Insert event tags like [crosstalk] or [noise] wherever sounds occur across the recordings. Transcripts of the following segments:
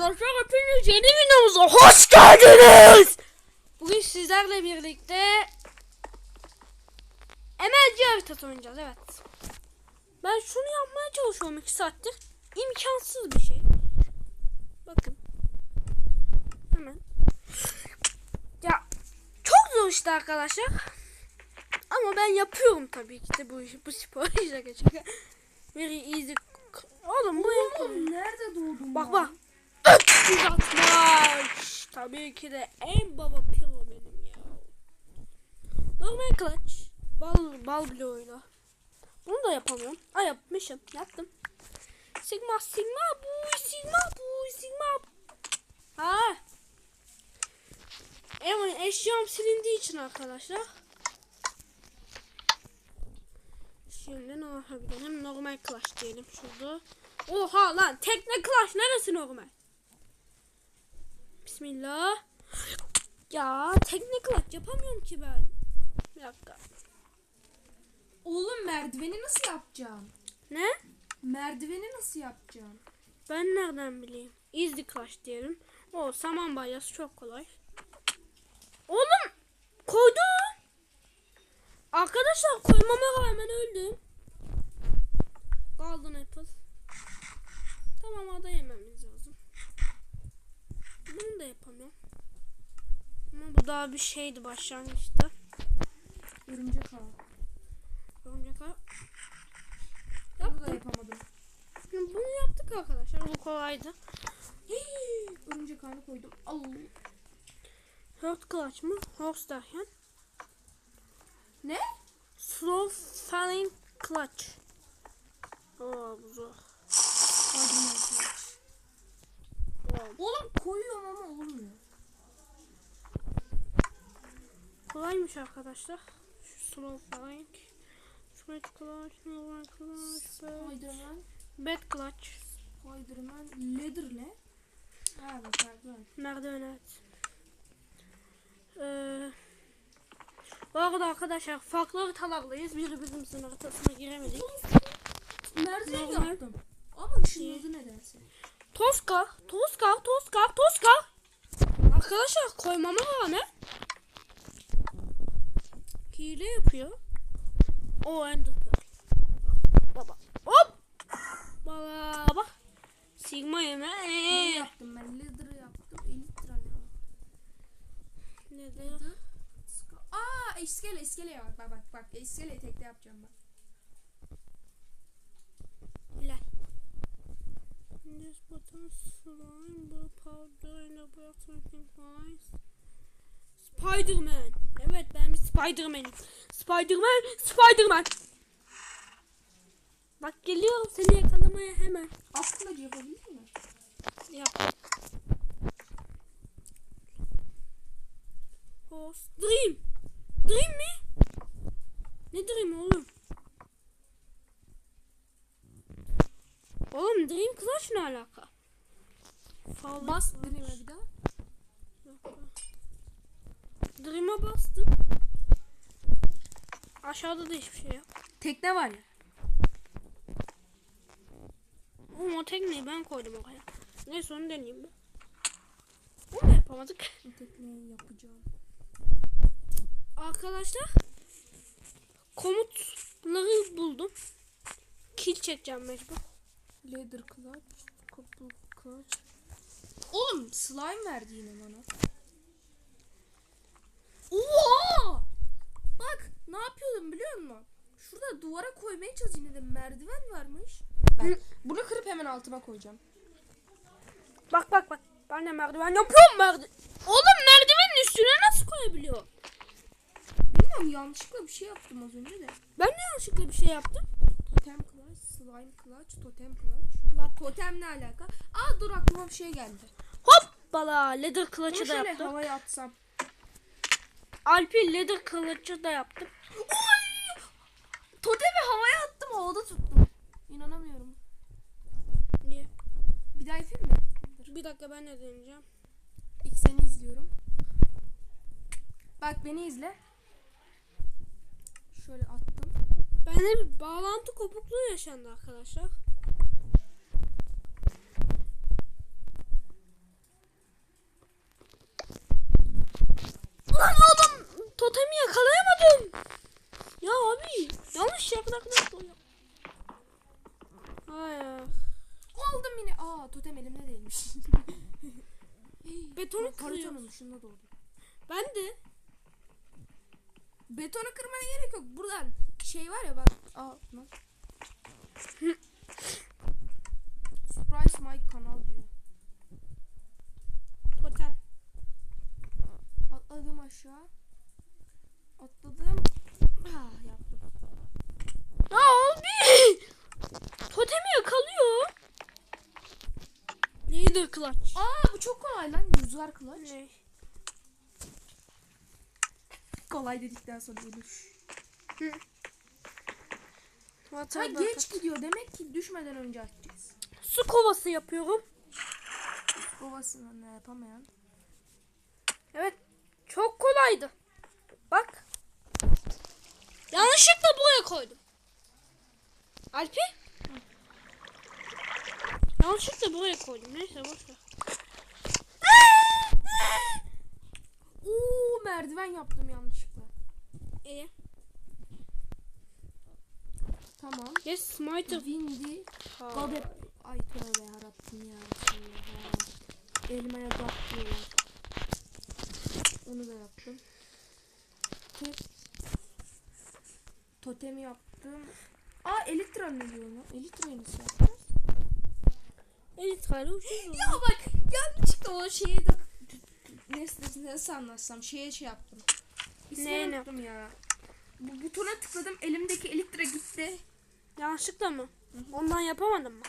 arkadaşlar hepiniz yeni videomuza hoş geldiniz. Bugün sizlerle birlikte MLG haritası oynayacağız evet. Ben şunu yapmaya çalışıyorum 2 saattir. İmkansız bir şey. Bakın. Hemen. Ya çok zor işte arkadaşlar. Ama ben yapıyorum tabii ki de bu işi, bu sporu [laughs] şaka şaka. Very easy. Oğlum bu yapılıyor. Nerede doğdun? Bak bak. 360. Tabii ki de en baba piro benim ya. Normal clutch. Bal, bal bloğuyla. Bunu da yapamıyorum. Ay yapmışım. Yaptım. Sigma sigma bu sigma bu sigma. Ha. Evet eşyam silindiği için arkadaşlar. Şimdi ne yapabilirim? Normal clutch diyelim şurada. Oha lan tekne clutch neresi normal? Bismillah. Ya tekne clutch yapamıyorum ki ben. Bir dakika. Oğlum merdiveni nasıl yapacağım? Ne? Merdiveni nasıl yapacağım? Ben nereden bileyim? Easy clutch diyelim. O saman balyası çok kolay. Oğlum koydum. Arkadaşlar koymama rağmen öldüm. Golden apple. Tamam ada yememiz lazım. Bunu da yapamıyorum. Ama bu daha bir şeydi başlangıçta. Örümcek ağı. Örümcek ağı. Bunu da yapamadım. Bunu yaptık arkadaşlar. Bu kolaydı. Hii, [gasps] Örümcek ağını koydum. Al. Hurt clutch mı? Horse derken. Ne? Slow falling clutch. Oo bu zor. Oo, Oğlum koyuyorum ama olmuyor. kolaymış arkadaşlar. Şu slow falling. Switch clutch, normal clutch, Spiderman. bad clutch. Spiderman. Leather ne? Ha bak merdiven. Merdiven evet. Ee, bu arada arkadaşlar farklı haritalardayız. Birbirimizin haritasına giremedik. Merdiven yaptım. Ama ışınladı nedense. Toska, Toska, Toska, Toska. Arkadaşlar koymama rağmen hile yapıyor. O Ender Pearl. Baba. Hop. Baba bak. Sigma yeme. Ne yaptım ben? Leather yaptım. Elytra ne? Ska- Aa iskele iskele bak bak bak bak iskele tekte yapacağım ben. This button slime bu powder in the box making noise. Spiderman. Evet ben bir Spiderman'im. Spiderman, Spiderman. Bak geliyor seni yakalamaya hemen. Aslında yapabilir mi? Yap. Horse. Dream. Dream mi? Ne Dream oğlum? Oğlum Dream Clash ne alaka? Falling Bas. Dream'e bir daha. Dream'e bastım. Aşağıda da hiçbir şey yok. Tekne var ya. Oğlum o tekneyi ben koydum oraya. Neyse onu deneyeyim ben. Onu da yapamadık. Bu tekneyi yapacağım. Arkadaşlar komutları buldum. Kill çekeceğim mecbur. Leather clutch, couple clutch. Oğlum slime verdi yine bana. Oha! Bak ne yapıyordum biliyor musun? Şurada duvara koymaya çalışayım dedim. Merdiven varmış. Ben bunu kırıp hemen altıma koyacağım. Bak bak bak. Ben de merdiven yapıyorum merdiven. Oğlum merdivenin üstüne nasıl koyabiliyor? Bilmiyorum yanlışlıkla bir şey yaptım az önce de. Ben de yanlışlıkla bir şey yaptım. Totem clutch, slime clutch, totem clutch. La totem ne alaka? Aa dur aklıma bir şey geldi. Hop bala leather kılıcı da yaptım. havaya atsam. Alpi leather kılıcı da yaptım. Oy! Totemi havaya attım havada tuttum. İnanamıyorum. Niye? Bir daha yapayım mı? Bir dakika ben de deneyeceğim. İlk seni izliyorum. Bak beni izle. Şöyle attım. Bende bir bağlantı kopukluğu yaşandı arkadaşlar. Ulan oğlum totemi yakalayamadım. Ya abi yanlış yapın arkadaşlar. Hayır. Aldım yine. Aa totem elimde değilmiş. [laughs] Betonu kırıyorum. Şunda doğdu. Ben de. Betonu kırmana gerek yok. Buradan şey var ya bak. Aa. Surprise my kanal diyor. Totem. Atladım aşağı. Atladım. Ah yaptım. Ya abi. Totemi yakalıyor. Leader clutch. Aa bu çok kolay lan. Rüzgar kılıç. Ne? Kolay dedikten sonra ölür. [laughs] Ha Water geç gidiyor. Demek ki düşmeden önce atacağız. Su kovası yapıyorum. Kovasını ne yapamayan. Evet. Çok kolaydı. Bak. Yanlışlıkla buraya koydum. Alpi? Yanlışlıkla buraya koydum. Neyse boş ver. Oo merdiven yaptım yanlışlıkla. İyi. Tamam. Yes, smite. Windy. Ha. Gadep. Ay tövbe yarabbim ya. Elmaya gap diyorlar. Onu da yaptım. Tek. Totemi yaptım. Aa elitra ne diyor lan? Elitra'yı nasıl yapacağız? Elitrayla ucuz oldu. Ya bak yanlışlıkla o şeye de nasıl, nasıl anlatsam şeye şey yaptım. İsmini Neyini? unuttum ya. Bu butona tıkladım elimdeki elitra gitti. Yanlışlıkla mı? Ondan yapamadın mı?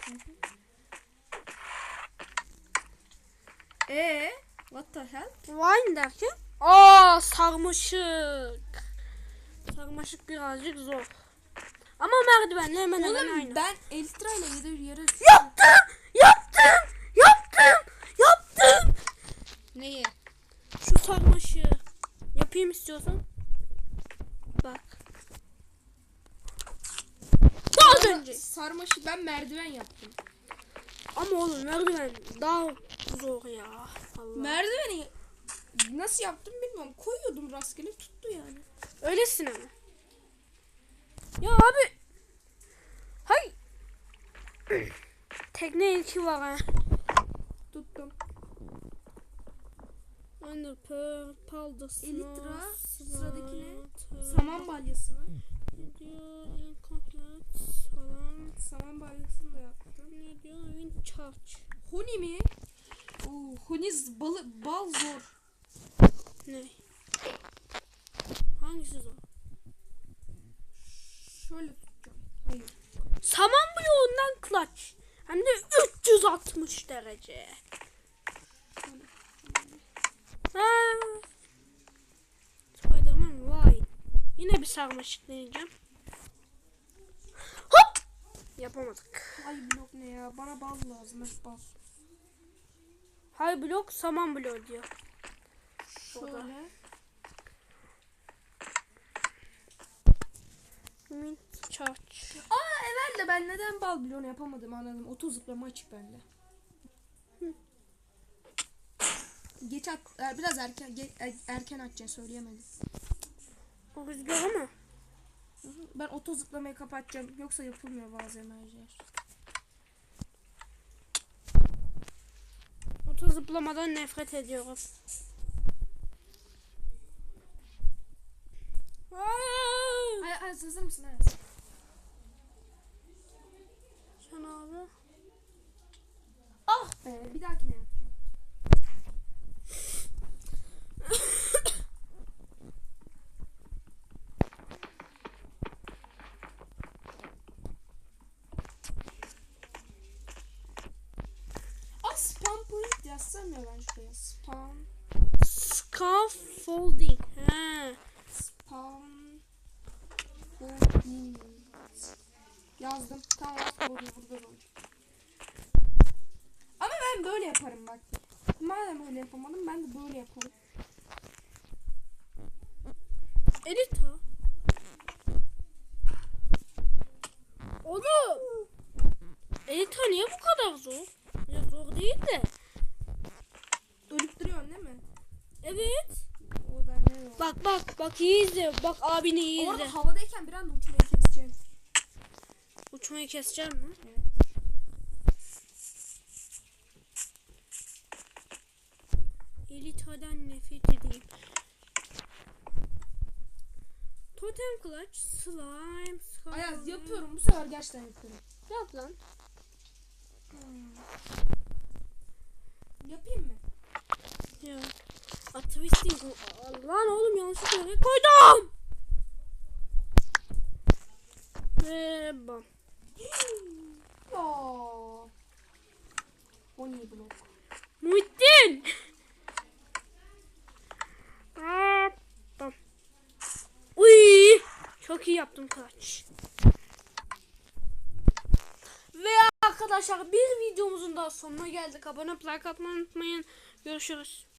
Ee, what the hell? Wine derken? Aa sarmaşık. Sarmaşık birazcık zor. Ama merdivenle hemen hemen Oğlum aynı. ben elitra ile yere yere Yaptım! Yaptım! Yaptım! Yaptım! Neyi? Şu sarmaşığı. Yapayım istiyorsan. Bak. Daha Sarmaşı ben merdiven yaptım. Ama oğlum merdiven daha zor ya. Allah. Merdiveni nasıl yaptım bilmiyorum. Koyuyordum rastgele tuttu yani. Öylesine mi? Ya abi. Hay. [clears throat] Tekne ilki var ha. Tuttum. Under pearl, slime, sıradaki ne? Saman balyası mı? diyor, incomplete falan. Saman balyasını da yaptım. Ne diyor? Wind charge. Huni mi? Oo, huni balı, bal zor. Ne? Hangisi zor? Şöyle tutacağım. Hayır. Saman bloğundan clutch. Hem de 360 derece. Spiderman vay. Yine bir sarmaşık deneyeceğim. Yapamadık. Ay blok ne ya? Bana bal lazım. Heh, bal. Hay blok saman bloğu diyor. Şöyle. Wind charge. Aa evet de ben neden bal bloğunu yapamadım anladım. Oto zıplama açık bende. Geç at, e, biraz erken ge- e, erken atacaksın söyleyemedim. O rüzgarı mı? Ben oto zıplamayı kapatacağım. Yoksa yapılmıyor bazı enerjiler. Oto zıplamadan nefret ediyorum. Ay! Ay, ay hazır mısın? Evet. Sen abi. Ah be bir dahakine yapacağım. Ah spam point yazsam ya ben şuraya. Spam, Scaffolding. He. spam point. Yazdım. Tamam doğru burada doğru. Ama ben böyle yaparım bak. Madem öyle yapamadım ben de böyle yaparım. Elita. Oğlum. Elita niye bu kadar zor? Ya zor değil de. Ölüp duruyorsun değil mi? Evet. Bak bak bak iyi izle. Bak abini iyi izle. Orada havadayken bir anda uçmayı keseceğim. Uçmayı keseceğim mi? Evet. Elita'dan nefret edeyim. Totem Clutch, Slime, Sky. Ayaz yapıyorum. Bu sefer gerçekten yapıyorum. Yap lan. Yapayım mı? Ya. A twisting. Lan oğlum yanlışlıkla oraya koydum. Bam. Ya. O niye blok? Muhittin. Aa. Uy. Çok iyi yaptım kaç. Ve arkadaşlar bir videomuzun daha sonuna geldik. Abone like atmayı unutmayın. Görüşürüz.